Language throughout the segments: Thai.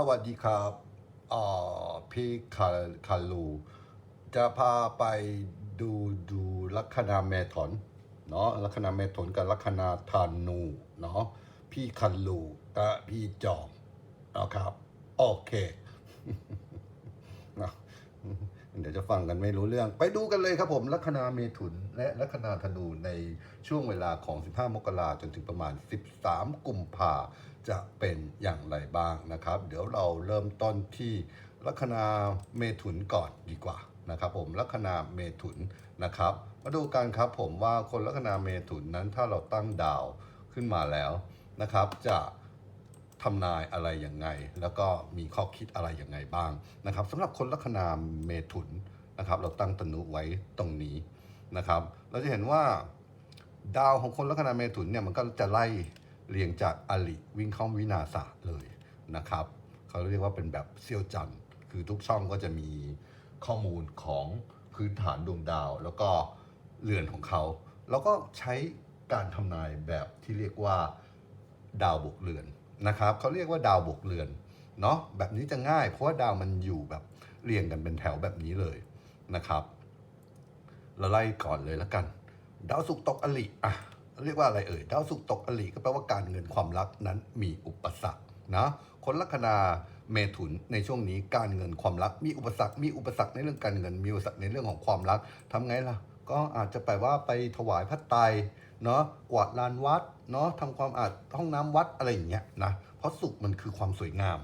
สวัสดีครับพี่คาคาลูจะพาไปดูดูลัคนาเมถอนเนาะลัคนาเมถอนกับลัคนาธานูเนาะพี่คันลูกับพี่จอมนะครับโอเคเดี๋ยวจะฟังกันไม่รู้เรื่อง ไปดูกันเลยครับผม ลัคนาเมถุน และลัคนาธนูในช่วงเวลาของ 15 มกราจนถึงประมาณ 13 กุมภาจะเป็นอย่างไรบ้างนะครับ เดี๋ยวเราเริ่มต้นที่ลัคนาเมถุนก่อนดีกว่านะครับ ผมลัคนาเมถุนนะครับ มาดูกันครับผมว่าคนลัคนาเมถุนนั้นถ้าเราตั้งดาวขึ้นมาแล้วนะครับ จะทำนายอะไรยังไง แล้วก็มีข้อคิดอะไรยังไงบ้างนะครับสำหรับคนลัคนาเมถุนนะครับ เราตั้งตนุไว้ตรงนี้นะครับ เราจะเห็นว่าดาวของคนลัคนาเมถุนเนี่ยมันก็จะไล่ เรียงจากอลิวิ่งเข้าวินาศาสตร์เลยนะครับ เขาเรียกว่าเป็นแบบเซี่ยวจันคือทุกช่องก็จะมีข้อมูลของพื้นฐานดวงดาว แล้วก็เรือนของเขา แล้วก็ใช้การทำนายแบบที่เรียกว่าดาวบวกเรือนนะครับเขาเรียกว่าดาวบวกเรือนเนาะแบบนี้จะง่าย เพราะว่าดาวมันอยู่แบบเรียงกันเป็นแถวแบบนี้เลยนะครับเราไล่ก่อนเลยแล้วกัน ดาวศุกร์ตกอลิอะ เรียกว่าอะไรเอ่ยดาวศุกตกอลิก็แปลว่าการเงินความรักนั้นมีอุปสรรคนะคนลัคนาเมถุนในช่วงนี้การเงินความรักมีอุปสรรค มีอุปสรรคในเรื่องการเงินมีอุปสรรคในเรื่องของความรักทำไงล่ะ ก็อาจจะไปว่าไปถวายพระไตรเนาะกวาดลานวัดเนาะทำความอาดห้องน้ำวัดอะไรอย่างเงี้ยนะเพราะสุขมันคือความสวยงาม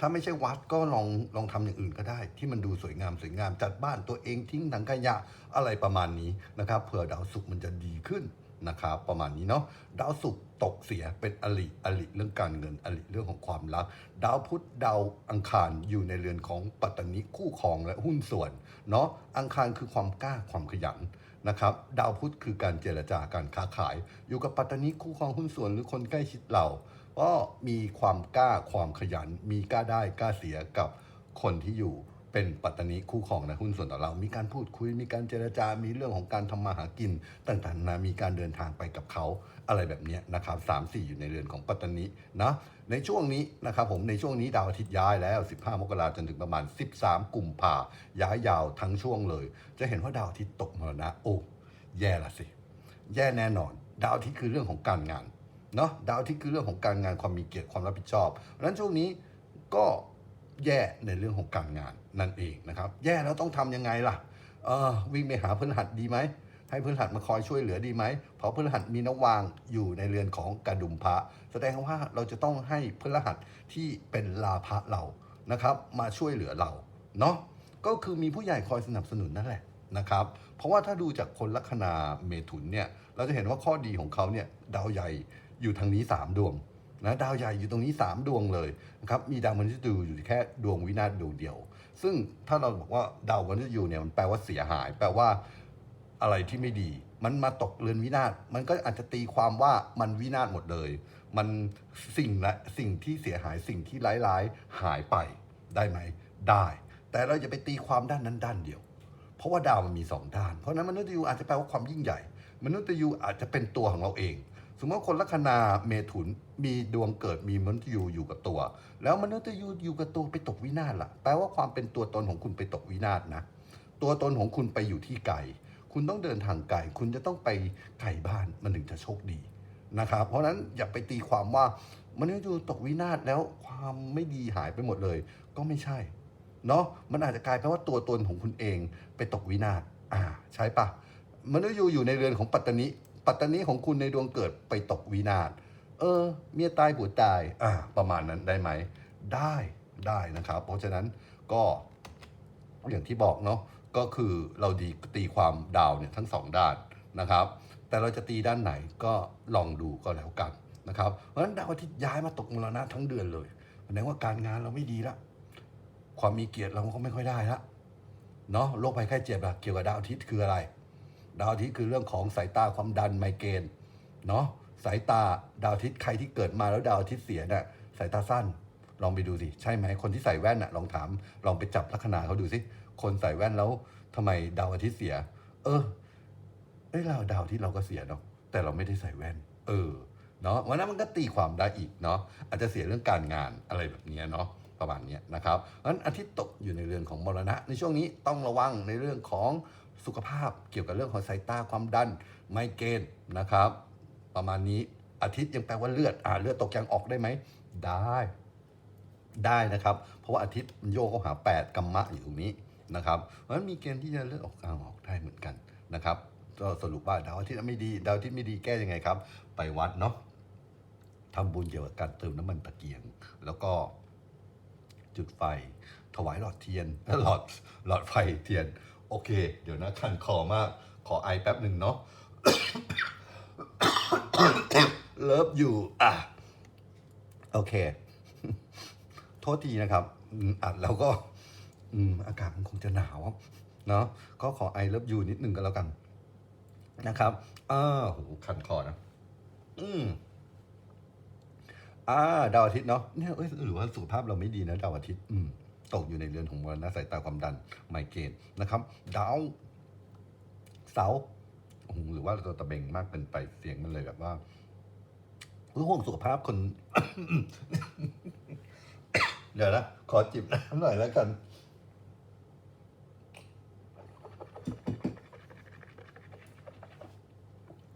ถ้าไม่ใช่วัดก็ลองลองทำอย่างอื่นก็ได้ ที่มันดูสวยงามสวยงามจัดบ้านตัวเองทิ้งถังขยะอะไรประมาณนี้นะครับเผื่อดาวศุกมันจะดีขึ้น นะครับประมาณนี้เนาะดาวศุกร์ตกเสียเป็นอลิอลิเรื่องการเงินอลิเรื่องของความรัก ดาวพุธดาวอังคารอยู่ในเรือนของปัตตนิคู่ครองและหุ้นส่วนเนาะอังคารคือความกล้าความขยันนะครับดาวพุธคือการเจรจาการค้าขาย อยู่กับปัตตานีคู่ครองหุ้นส่วนหรือคนใกล้ชิดเราก็มีความกล้าความขยัน มีกล้าได้กล้าเสียกับคนที่อยู่ เป็นปัตตานีคู่ครองในหุ้นส่วนต่อเรา มีการพูดคุย มีการเจรจา มีเรื่องของการทำมาหากินต่างๆนามีการเดินทางไปกับเขาอะไรแบบนี้นะครับสามสี่อยู่ในเรือนของปัตตานีนะในช่วงนี้นะครับผมในช่วงนี้ดาวอาทิตย์ย้ายแล้ว 15 มกราจนถึงประมาณ 13 กุมภาย้ายยาวทั้งช่วงเลย จะเห็นว่าดาวอาทิตย์ตกมรณะโอ้แย่ละสิ แย่แน่นอน ดาวอาทิตย์คือเรื่องของการงานเนาะดาวอาทิตย์คือเรื่องของการงานความมีเกียรติความรับผิดชอบเพราะฉะนั้นช่วงนี้ก็ แย่ในเรื่องของการงานนั่นเองนะครับ แย่แล้วต้องทำยังไงล่ะเออวิ่งไปหาพฤหัสดีไหมให้พฤหัสมาคอยช่วยเหลือดีไหม เพราะพฤหัสมีนวางอยู่ในเรือนของกระดุมพระ แสดงว่าเราจะต้องให้พฤหัสที่เป็นลาภะเรานะครับ มาช่วยเหลือเราเนาะก็คือมีผู้ใหญ่คอยสนับสนุนนั่นแหละนะครับ เพราะว่าถ้าดูจากคนลัคนาเมถุนเนี่ย เราจะเห็นว่าข้อดีของเขาเนี่ยดาวใหญ่อยู่ทางนี้ 3 ดวง นะดาวใหญ่อยู่ตรงนี้ 3 ดวงเลยนะครับมีดาวมฤตยูอยู่แค่ดวงวินาศดวงเดียว ซึ่งถ้าเราบอกว่าดาวมฤตยูเนี่ยมันแปลว่าเสียหาย แปลว่าอะไรที่ไม่ดี มันมาตกเรือนวินาศมันก็อาจจะตีความว่ามันวินาศหมดเลย มันสิ่งละสิ่งที่เสียหายสิ่งที่ร้ายๆหายไปได้ไหมได้ แต่เราจะไปตีความด้านนั้นด้านเดียว เพราะว่าดาวมันมีสองด้าน เพราะฉะนั้นมนุษย์ยูอาจจะแปลว่าความยิ่งใหญ่ มนุษย์ยูอาจจะเป็นตัวของเราเอง สมมติว่าคนลัคนาเมถุนมีดวงเกิดมีมนุษย์ยูอยู่กับตัว แล้วมนุษย์ยูอยู่กับตัวไปตกวินาศล่ะแปลว่าความเป็นตัวตนของคุณไปตกวินาศนะตัวตนของคุณไปอยู่ที่ไกลคุณต้องเดินทางไกลคุณจะต้องไปไกลบ้านมันถึงจะโชคดีนะครับ เพราะฉะนั้นอย่าไปตีความว่ามนุษย์ยูตกวินาศแล้วความไม่ดีหายไปหมดเลย ก็ไม่ใช่เนาะมันอาจจะกลายเป็นว่าตัวตนของคุณเองไปตกวินาศอ่า ใช่ปะมนุษย์ยูอยู่ในเรือนของปัตตานิ ปัตตานิของคุณในดวงเกิดไปตกวินาศเออ เมียตายผัวตายอ่าประมาณนั้นได้ไหม ได้ได้นะครับ เพราะฉะนั้นก็อย่างที่บอกเนาะก็คือเราดีตีความดาวเนี่ยทั้งสองด้านนะครับ แต่เราจะตีด้านไหนก็ลองดูก็แล้วกันนะครับเพราะฉะนั้นดาวอาทิตย์ย้ายมาตกมรณะทั้งเดือนเลยแสดงว่าการงานเราไม่ดีละความมีเกียรติเราก็ไม่ค่อยได้ละเนาะโรคภัยไข้เจ็บอะเกี่ยวกับดาวอาทิตย์คืออะไร ดาวอาทิตย์คือเรื่องของสายตาความดันไมเกรนเนาะสายตาดาวอาทิตย์ใครที่เกิดมาแล้วดาวอาทิตย์เสียเนี่ยสายตาสั้นลองไปดูสิใช่ไหมคนที่ใส่แว่นอะลองถามลองไปจับลัคนาเขาดูสิคนใส่แว่นแล้วทำไมดาวอาทิตย์เสีย เออเอ้ยเราดาวที่เราก็เสียเนาะแต่เราไม่ได้ใส่แว่น เออเนาะวันนั้นมันก็ตีความได้อีกเนาะอาจจะเสียเรื่องการงานอะไรแบบนี้เนาะประมาณนี้นะครับเพราะฉะนั้นอาทิตย์ตกอยู่ในเรือนของมรณะ ในช่วงนี้ต้องระวังในเรื่องของ สุขภาพเกี่ยวกับเรื่องของสายตาความดันไมเกรนนะครับ ประมาณนี้อาทิตย์ยังแปลว่าเลือดอ่าเลือดตกยังออกได้ไหมได้ได้นะครับ เพราะว่าอาทิตย์มันโยกเข้าหา 8กัมมะอยู่ตรงนี้นะครับเพราะฉะนั้นมีเกณฑ์ที่จะเลือดออกกลางออกได้เหมือนกันนะครับก็สรุปว่าดาวอาทิตย์ไม่ดีดาวอาทิตย์ไม่ดีแก้ยังไงครับ ไปวัดเนาะทำบุญเกี่ยวกับการเติมน้ำมันตะเกียง แล้วก็จุดไฟ ถวายหลอดเทียนหลอดหลอดไฟเทียน โอเค เดี๋ยวนะคันคอมาก ขอไอแป๊บหนึ่งเนาะเลิฟอยู่อะ โอเค โทษทีนะครับอัดแล้วก็ อืม อากาศมันคงจะหนาวเนาะก็ขอไอเลิฟยูนิดนึงก็แล้วกัน นะครับอ้าโหคันคอนะ อืมอ่าดาวอาทิตย์เนาะเนี่ยเอ้ยหรือว่าสุขภาพเราไม่ดีนะดาวอาทิตย์ อืม ตกอยู่ในเรือนของมรณะสายตาความดันไมเกรนนะครับ ดาวเสาหรือว่าเราตะเบงมากเกินไปเสียงมันเลยแบบว่าคือห่วงสุขภาพคน เดี๋ยวนะ ขอจิบน้ำหน่อยแล้วกัน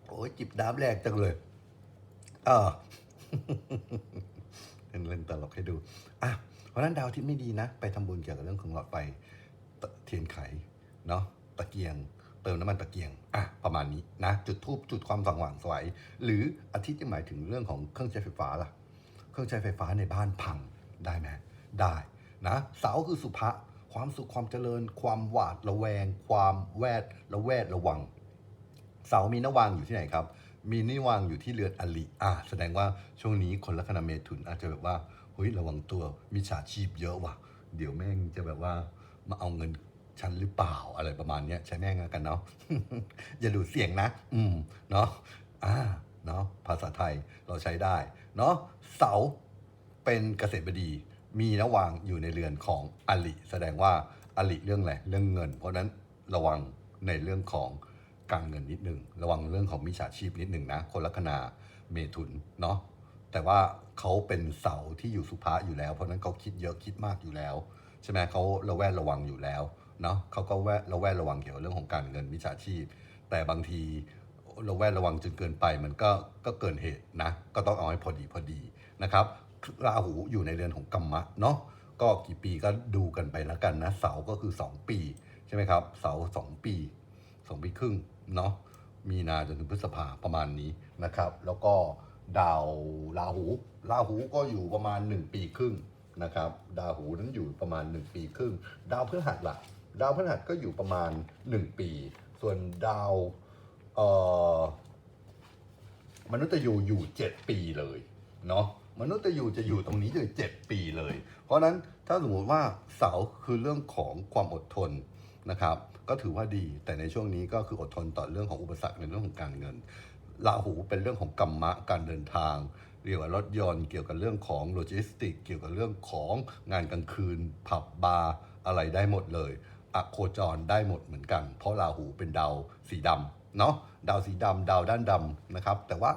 โอ้ยจิบน้ำแรงจังเลยอ่าเล่นเล่นตลกให้ดู อะ เพราะฉะนั้นดาวที่ไม่ดีนะ ไปทำบุญเกี่ยวกับเรื่องของหลอดไฟเทียนไขเนาะตะเกียง เติมน้ำมันตะเกียงอะประมาณนี้นะ จุดทูบจุดความสว่างสวยหรืออาทิตย์จะหมายถึงเรื่องของเครื่องใช้ไฟฟ้าล่ะ เครื่องใช้ไฟฟ้าในบ้านพังได้ไหมได้นะเสาคือสุภะความสุขความเจริญ ความหวาดระแวง ความแวดระแวดระวัง เสามีนวางอยู่ที่ไหนครับ มีนิวางอยู่ที่เรือนอลิอะแสดงว่าช่วงนี้คนลัคนาเมถุนอาจจะแบบว่า เฮ้ยระวังตัวมีฉาชีพเยอะว่ะ เดี๋ยวแม่งจะแบบว่ามาเอาเงินฉันหรือเปล่าอะไรประมาณเนี้ยใช้แม่งแล้วกันเนาะ อย่าดูดเสียงนะ อืมเนาะอ่าเนาะภาษาไทยเราใช้ได้ เนาะเสาเป็นเกษตรบดี มีนวางอยู่ในเรือนของอลิแสดงว่าอลิเรื่องอะไรเรื่องเงิน เพราะฉะนั้นระวังในเรื่องของการเงินนิดหนึ่งระวังเรื่องของมิจฉาชีพนิดหนึ่งนะ คนลัคนาเมถุนเนาะแต่ว่า เขาเป็นเสาที่อยู่สุภาอยู่แล้ว เพราะนั้นเขาคิดเยอะคิดมากอยู่แล้วใช่ไหมเขาระแวดระวังอยู่แล้วเนาะเขาก็แวดระแวดระวังเกี่ยวกับเรื่องของการเงินมิจฉาชีพ แต่บางทีระแวดระวังจนเกินไปมันก็ก็เกินเหตุนะ ก็ต้องเอาให้พอดีพอดีนะครับราหูอยู่ในเรือนของกรรมะเนาะก็กี่ปีก็ดูกันไปแล้วกันนะเสาก็คือ 2 ปีใช่ไหมครับเสา2 ปี 2 ปีครึ่งเนาะมีนาจนถึงพฤษภาประมาณนี้นะครับ แล้วก็ ดาวราหูราหูก็อยู่ประมาณ 1 ปีครึ่งนะครับดาวหูนั้นอยู่ประมาณ 1 ปีครึ่ง ดาวพฤหัสล่ะ ดาวพฤหัสก็อยู่ประมาณ 1 ปี ส่วนดาวมนุษย์ยูอยู่ 7 ปีเลยเนาะมนุษย์ยูจะอยู่ตรงนี้อยู่7ปีเลย เพราะนั้นถ้าสมมติว่าเสาคือเรื่องของความอดทนนะครับ ก็ถือว่าดีแต่ในช่วงนี้ก็คืออดทนต่อเรื่องของอุปสรรคในเรื่องของการเงิน ราหูเป็นเรื่องของกรรมะการเดินทางเกี่ยวกับรถยนต์เกี่ยวกับเรื่องของโลจิสติก เกี่ยวกับเรื่องของงานกลางคืน ผับบาร์อะไรได้หมดเลยอะโคจรได้หมดเหมือนกัน เพราะราหูเป็นดาวสีดำเนาะดาวสีดำดาวด้านดำนะครับ แต่ว่า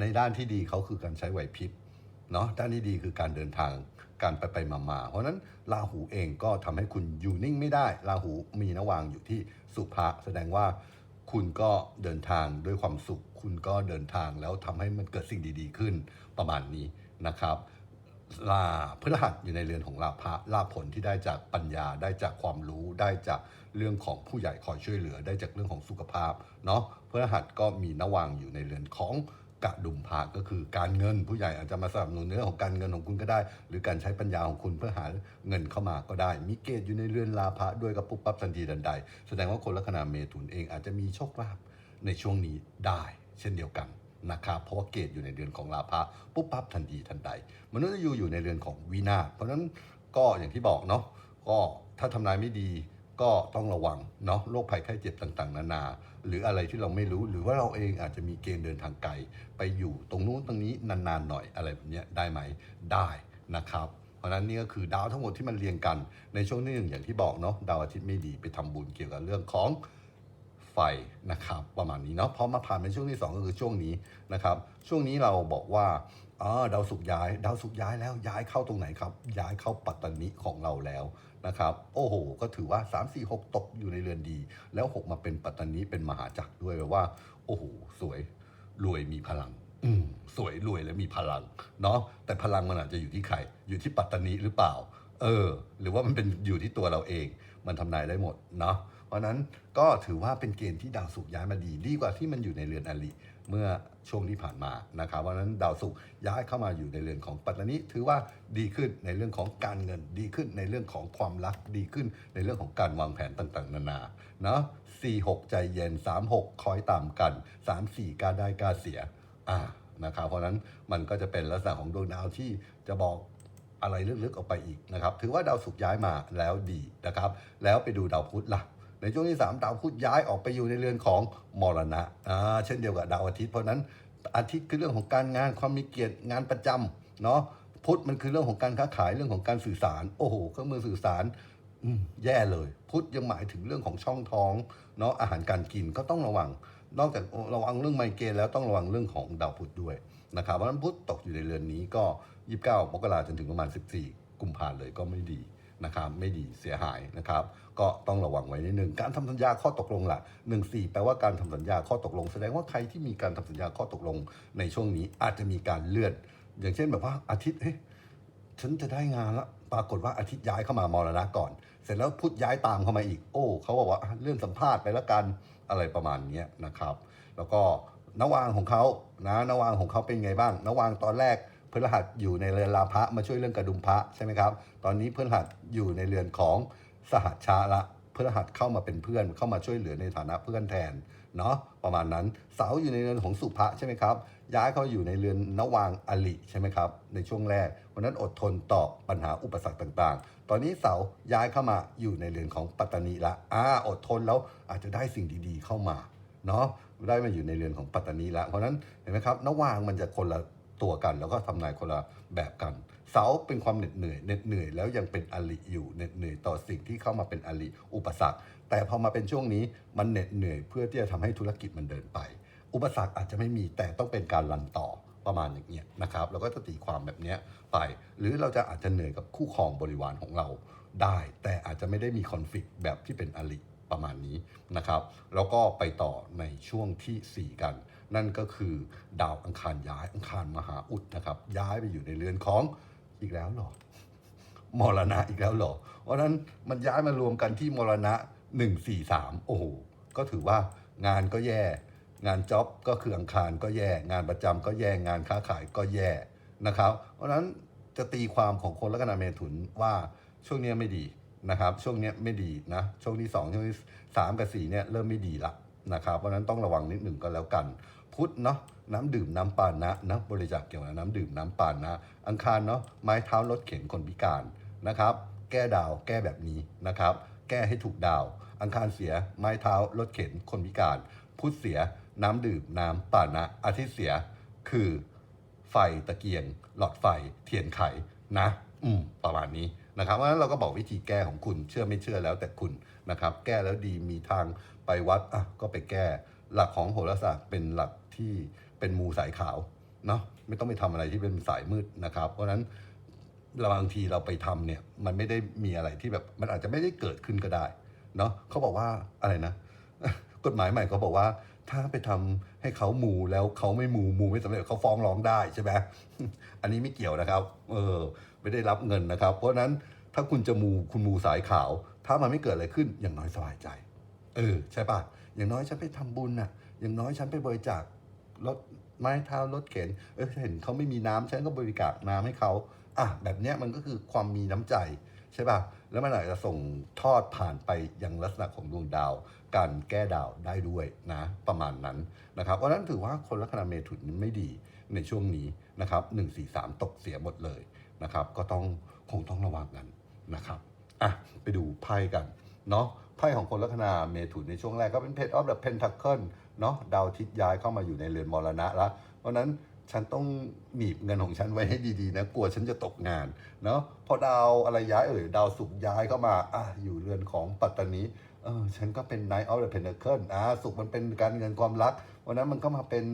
ในด้านที่ดีเขาคือการใช้ไหวพริบเนาะด้านที่ดีคือการเดินทางการไปไปมามาเพราะฉะนั้นราหูเองก็ทำให้คุณอยู่นิ่งไม่ได้ราหูมีนวางอยู่ที่สุภะแสดงว่า คุณก็เดินทางด้วยความสุข คุณก็เดินทางแล้วทำให้มันเกิดสิ่งดีๆขึ้นประมาณนี้นะครับลาพฤหัสอยู่ในเรือนของลาภะลาภผลที่ได้จากปัญญาได้จากความรู้ได้จากเรื่องของผู้ใหญ่คอยช่วยเหลือ ได้จากเรื่องของสุขภาพเนาะพฤหัสก็มีนวังอยู่ในเรือนของ กระดุมพระก็คือการเงินผู้ใหญ่อาจจะมาสนับสนุนเรื่อของการเงินของคุณก็ได้ หรือการใช้ปัญญาของคุณเพื่อหาเงินเข้ามาก็ได้ มีเกณฑ์อยู่ในเรือนลาภะด้วยกับปุ๊บปั๊บทันทีทันใด แสดงว่าคนลัคนาเมถุนเองอาจจะมีโชคลาภในช่วงนี้ได้เช่นเดียวกันนะครับเพราะว่าเกณฑ์อยู่ในเรือนของลาภะปุ๊บปั๊บทันทีทันใดมนุษย์ยูอยู่ในเรือนของวินาเพราะฉะนั้นก็อย่างที่บอกเนาะก็ถ้าทำนายไม่ดีก็ต้องระวังเนาะโรคภัยไข้เจ็บต่างๆ นานา หรืออะไรที่เราไม่รู้หรือว่าเราเองอาจจะมีเกณฑ์เดินทางไกลไปอยู่ตรงนู้นตรงนี้นานๆหน่อยอะไรแบบนี้ได้ไหมได้นะครับเพราะฉะนั้นนี่ก็คือดาวทั้งหมดที่มันเรียงกันในช่วงที่หนึ่งอย่างที่บอกเนาะดาวอาทิตย์ไม่ดีไปทำบุญเกี่ยวกับเรื่องของไฟนะครับประมาณนี้เนาะพอมาผ่านเป็นช่วงที่สองก็คือช่วงนี้นะครับช่วงนี้เราบอกว่าอ๋อดาวศุกย้าย ดาวศุกย้ายแล้วย้ายเข้าตรงไหนครับ ย้ายเข้าปัตตานีของเราแล้ว นะครับ โอ้โห ก็ถือว่า 3 4 6 ตกอยู่ในเรือนดี แล้ว 6 มาเป็นปัตตานีเป็นมหาจักรด้วยแปลว่า โอ้โห สวยรวยมีพลัง อืมสวยรวยและมีพลัง เนาะแต่พลังมันอาจจะอยู่ที่ใคร อยู่ที่ปัตตานีหรือเปล่า เออ หรือว่ามันเป็นอยู่ที่ตัวเราเอง มันทำนายได้หมดเนาะเพราะฉะนั้นก็ถือว่าเป็นเกณฑ์ที่ดาวศุกร์ย้ายมาดี ดีกว่าที่มันอยู่ในเรือนอริ เมื่อช่วงที่ผ่านมานะครับเพราะฉะนั้นดาวศุกร์ย้ายเข้ามาอยู่ในเรือนของปัตตานีถือว่าดีขึ้นในเรื่องของการเงินดีขึ้นในเรื่องของความรักดีขึ้น ในเรื่องของการวางแผนต่างๆ นานาเนาะ4 6ใจเย็น3 6คอยตามกัน3 4กล้าได้กล้าเสียอ่านะครับเพราะนั้นมันก็จะเป็นลักษณะของดวงดาวที่จะบอกอะไรลึกๆออกไปอีกนะครับ ถือว่าดาวศุกร์ย้ายมาแล้วดีนะครับ แล้วไปดูดาวพุธล่ะ ในช่วงที่ 3 ดาวพุธย้ายออกไปอยู่ในเรือนของมรณะอ่าเช่นเดียวกับดาวอาทิตย์เพราะนั้นอาทิตย์คือเรื่องของการงานความมีเกียรติงานประจำเนาะพุธมันคือเรื่องของการค้าขายเรื่องของการสื่อสาร โอ้โหเครื่องมือสื่อสารแย่เลย พุธยังหมายถึงเรื่องของช่องท้องเนาะอาหารการกินก็ต้องระวัง นอกจากระวังเรื่องไมเกรนแล้วต้องระวังเรื่องของดาวพุธด้วยนะครับเพราะฉะนั้นพุธตกอยู่ในเรือนนี้ก็ 29มกราจนถึงประมาณ 14 กุมภาเลยก็ไม่ดี นะครับไม่ดีเสียหายนะครับ ก็ต้องระวังไว้นิดนึงการทำสัญญาข้อตกลงละหนึ่งสี่แปลว่าการทำสัญญาข้อตกลง แสดงว่าใครที่มีการทำสัญญาข้อตกลงในช่วงนี้อาจจะมีการเลื่อน อย่างเช่นแบบว่าอาทิตย์เฮ้ยฉันจะได้งานละปรากฏว่าอาทิตย์ย้ายเข้ามามรณะก่อน เสร็จแล้วพุธย้ายตามเข้ามาอีก โอ้เขาบอกว่าเลื่อนสัมภาษณ์ไปแล้วกันอะไรประมาณนี้นะครับ แล้วก็นวางของเขานะนวางของเขาเป็นไงบ้างนวางตอนแรก พฤหัสอยู่ในเรือนลาภะมาช่วยเรื่องกระดุมพระใช่ไหมครับ ตอนนี้พฤหัสอยู่ในเรือนของสหัชชาละพฤหัสเข้ามาเป็นเพื่อนเข้ามาช่วยเหลือในฐานะเพื่อนแทนเนาะประมาณนั้นเสาอยู่ในเรือนของสุภะใช่ไหมครับ ย้ายเข้าอยู่ในเรือนนวางอลิใช่ไหมครับ ในช่วงแรกวันนั้นอดทนต่อปัญหาอุปสรรคต่างๆ ตอนนี้เสาย้ายเข้ามาอยู่ในเรือนของปัตตานีละอ่าอดทนแล้วอาจจะได้สิ่งดีๆเข้ามาเนาะได้มาอยู่ในเรือนของปัตตานีล้วเพราะฉะนั้นเห็นไหมครับนวางมันจะคนละ ตัวกัน แล้วก็ทำนายคนละแบบกัน เสาเป็นความเหน็ดเหนื่อยเหน็ดเหนื่อยแล้วยังเป็นอลิอยู่เหน็ดเหนื่อยต่อสิ่งที่เข้ามาเป็นอลิอุปสรรค แต่พอมาเป็นช่วงนี้มันเหน็ดเหนื่อยเพื่อที่จะทำให้ธุรกิจมันเดินไป อุปสรรคอาจจะไม่มีแต่ต้องเป็นการรันต่อประมาณอย่างเงี้ยนะครับเราก็จะตีความแบบเนี้ยไป หรือเราจะอาจจะเหนื่อยกับคู่ครองบริวารของเราได้ แต่อาจจะไม่ได้มีคอนฟ lict แบบที่เป็นอลิประมาณนี้นะครับ แล้วก็ไปต่อในช่วงทีสี่4 กัน นั่นก็คือดาวอังคารย้ายอังคารมหาอุดนะครับ ย้ายไปอยู่ในเรือนของอีกแล้วหรอมรณะอีกแล้วหรอ เพราะนั้นมันย้ายมารวมกันที่มรณะ 1 4 3 โอ้โห ก็ถือว่างานก็แย่ งานจ็อบก็คืออังคารก็แย่ งานประจำก็แย่ งานค้าขายก็แย่นะครับ เพราะนั้นจะตีความของคนลัคนาเมถุนว่าช่วงนี้ไม่ดีนะครับ ช่วงนี้ไม่ดีนะ ช่วงที่ 2 ช่วงที่3กับ4เนี่ยเริ่มไม่ดีละ นะครับเพราะนั้นต้องระวังนิดหนึ่งก็แล้วกัน พุธเนาะน้ำดื่มน้ำปานะนะบริจาคเกี่ยวกับน้ำดื่มน้ำปานะ อังคารเนาะไม้เท้ารถเข็นคนพิการนะครับ แก้ดาวแก้แบบนี้นะครับ แก้ให้ถูกดาว อังคารเสียไม้เท้ารถเข็นคนพิการ พุธเสียน้ำดื่มน้ำปานะ อาทิตย์เสียคือไฟตะเกียง หลอดไฟ เทียนไขนะ อืม ประมาณนี้ นะครับเพราะฉะนั้นเราก็บอกวิธีแก้ของคุณเชื่อไม่เชื่อแล้วแต่คุณนะครับ แก้แล้วดีมีทางไปวัดอะก็ไปแก้หลักของโหราศาสตร์เป็นหลักที่เป็นมูสายขาวเนาะไม่ต้องไปทำอะไรที่เป็นสายมืดนะครับ เพราะฉะนั้นบางทีเราไปทำเนี่ยมันไม่ได้มีอะไรที่แบบมันอาจจะไม่ได้เกิดขึ้นก็ได้เนาะเขาบอกว่าอะไรนะ กฎหมายใหม่เขาบอกว่าถ้าไปทำ ให้เขาหมูแล้วเขาไม่หมูหมูไม่สำเร็จเขาฟ้องร้องได้ใช่ไหมอันนี้ไม่เกี่ยวนะครับ เออ ไม่ได้รับเงินนะครับ เพราะนั้นถ้าคุณจะมูคุณมูสายขาว ถ้ามันไม่เกิดอะไรขึ้นอย่างน้อยสบายใจ เออ ใช่ปะอย่างน้อยฉันไปทำบุญน่ะ อย่างน้อยฉันไปบริจาครถไม้เท้ารถเข็น เออเห็นเขาไม่มีน้ำฉันก็บริจาคน้ำให้เขาอะแบบเนี้ยมันก็คือความมีน้ำใจ ใช่ป่ะ แล้วมันอาจจะส่งทอดผ่านไปยังลักษณะของดวงดาว การแก้ดาวได้ด้วยนะประมาณนั้นนะครับเพราะนั้นถือว่าคนลัคนาเมถุนไม่ดีในช่วงนี้นะครับหนึ่งสี่สามตกเสียหมดเลยนะครับ ก็ต้องคงต้องระวังกันนะครับอะไปดูไพ่กันเนาะไพ่ของคนลัคนาเมถุนในช่วงแรกก็เป็นเพจออฟเดอะเพนทัคเคิลเนาะดาวทิศย้ายเข้ามาอยู่ในเรือนมรณะแล้วเพราะนั้น ฉันต้องหนีบเงินของฉันไว้ให้ดีๆนะกลัวฉันจะตกงานเนาะพอดาวอะไรย้ายเอ่ยดาวศุกร์ย้ายเข้ามาอะอยู่เรือนของปัตตานีเออฉันก็เป็น Knight of the Pentacle อ่าสุขมันเป็นการเงินความรักวันนั้นมันก็มาเป็น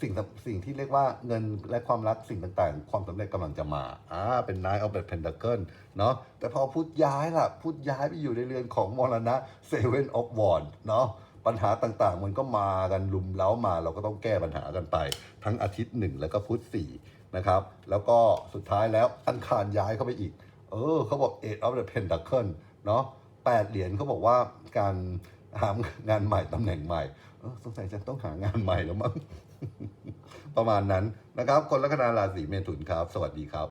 สิ่งสิ่งที่เรียกว่าเงินและความรักสิ่งต่างๆ ความสำเร็จกำลังจะมาอ่าเป็น Nine of the Pentacle เนาะแต่พอพุธย้ายล่ะพุธย้ายไปอยู่ในเรือนของมรณะ Seven of Wands เนาะ ปัญหาต่างๆ มันก็มากันลุมเล้ามาเราก็ต้องแก้ปัญหากันไป ทั้งอาทิตย์หนึ่งแล้วก็พุธสี่นะครับ แล้วก็สุดท้ายแล้วอังคารย้ายเข้าไปอีก เออเขาบอก Eight of the Pentacle เนาะแปดเหรียญเขาบอกว่าการหางานใหม่ตำแหน่งใหม่เออสงสัยจะต้องหางานใหม่แล้วมั้งประมาณนั้นนะครับ คนลัคนาราศีเมถุนครับ สวัสดีครับ